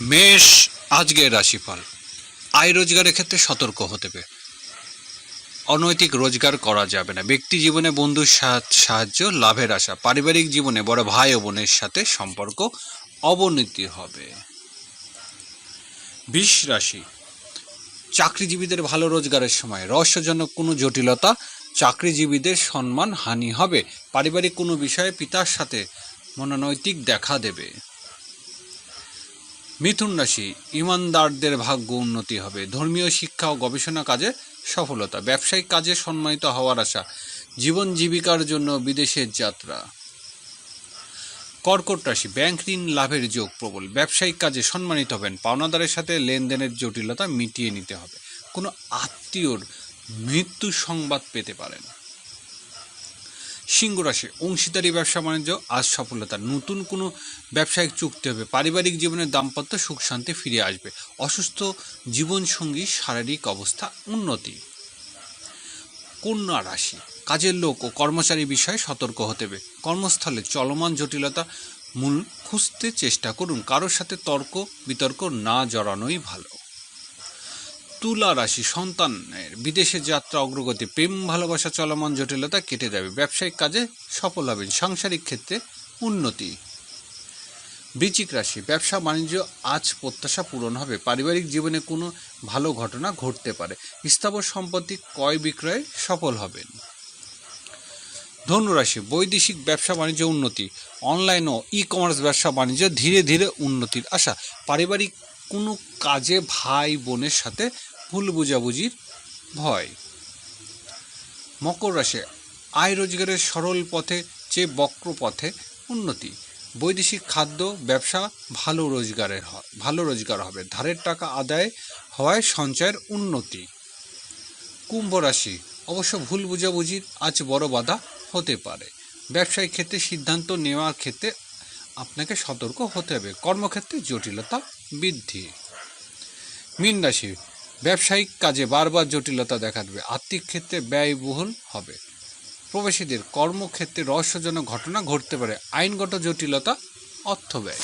মেষ আজকের রাশিফল। আয় রোজগারের ক্ষেত্রে সতর্ক হতে হবে। অনৈতিক রোজগার করা যাবে না। ব্যক্তি জীবনে বন্ধুর সাহায্য, লাভের আশা, পারিবারিক জীবনে বড় ভাই ও বোনের সাথে সম্পর্ক অবনতি হবে। বিষ রাশি। চাকরিজীবীদের ভালো রোজগারের সময়। রহস্যজনক কোনো জটিলতা, চাকরিজীবীদের সম্মান হানি হবে। পারিবারিক কোনো বিষয়ে পিতার সাথে মনোনৈতিক দেখা দেবে। মিথুন রাশি, ইমানদারদের ভাগ্য উন্নতি হবে। ধর্মীয় শিক্ষা ও গবেষণা কাজে সফলতা, ব্যবসায়িক কাজে সম্মানিত হওয়ার আশা, জীবন জীবিকার জন্য বিদেশের যাত্রা। কর্কট রাশি, ব্যাংক ঋণ লাভের যোগ প্রবল, ব্যবসায়িক কাজে সম্মানিত হবেন, পাওনাদারের সাথে লেনদেনের জটিলতা মিটিয়ে নিতে হবে। কোনো আত্মীয়র মৃত্যু সংবাদ পেতে পারেন। সিংহ রাশি অংশীদারি ব্যবসা বাণিজ্য, আজ সফলতা নতুন কোনো ব্যবসায়িক চুক্তি হবে। পারিবারিক জীবনের দাম্পত্য সুখ শান্তি ফিরে আসবে। অসুস্থ জীবনসঙ্গী শারীরিক অবস্থা উন্নতি। কন্যা রাশি। কাজের লোক ও কর্মচারী বিষয়ে সতর্ক হতে হবে। কর্মস্থলে চলমান জটিলতা মূল খুঁজতে চেষ্টা করুন। কারোর সাথে তর্ক বিতর্ক না জড়ানোই ভালো। তুলা রাশি সন্তানের বিদেশে যাত্রা, অগ্রগতি, প্রেম, ভালোবাসা, চলমান জটিলতা কেটে যাবে। ব্যবসায়িক কাজে সফল হবেন। সাংসারিক ক্ষেত্রে উন্নতি। বৃচিক রাশি, ব্যবসা, বাণিজ্য, আজ প্রত্যাশা পূরণ হবে। পারিবারিক জীবনে কোনো ভালো ঘটনা ঘটতে পারে। স্থাবর সম্পত্তি ক্রয় বিক্রয়ে সফল হবেন। ধনুরাশি, বৈদেশিক ব্যবসা, বাণিজ্য, উন্নতি। অনলাইন ও ই কমার্স ব্যবসা, বাণিজ্য ধীরে ধীরে উন্নতির আশা। পারিবারিক কোনো কাজে ভাই বোনের সাথে ভুল বুঝাবুঝির ভয়। মকর রাশি আয় রোজগারের সরল পথে চেয়ে বক্র পথে উন্নতি। বৈদেশিক খাদ্য, ব্যবসা ভালো রোজগারের ভালো রোজগার হবে। ধারের টাকা আদায় হওয়ায় সঞ্চয়ের উন্নতি। কুম্ভ রাশি অবশ্য ভুল বুঝাবুঝির আজ বড় বাধা হতে পারে। ব্যবসায়িক ক্ষেত্রে সিদ্ধান্ত নেওয়ার ক্ষেত্রে আপনাকে সতর্ক হতে হবে। কর্মক্ষেত্রে জটিলতা বৃদ্ধি। মীন রাশি ব্যবসায়িক কাজে বারবার জটিলতা দেখা দেবে আর্থিক ক্ষেত্রে ব্যয়বহুল হবে। প্রবাসীদের কর্মক্ষেত্রে রহস্যজনক ঘটনা ঘটতে পারে। আইনগত জটিলতা, অর্থ ব্যয়।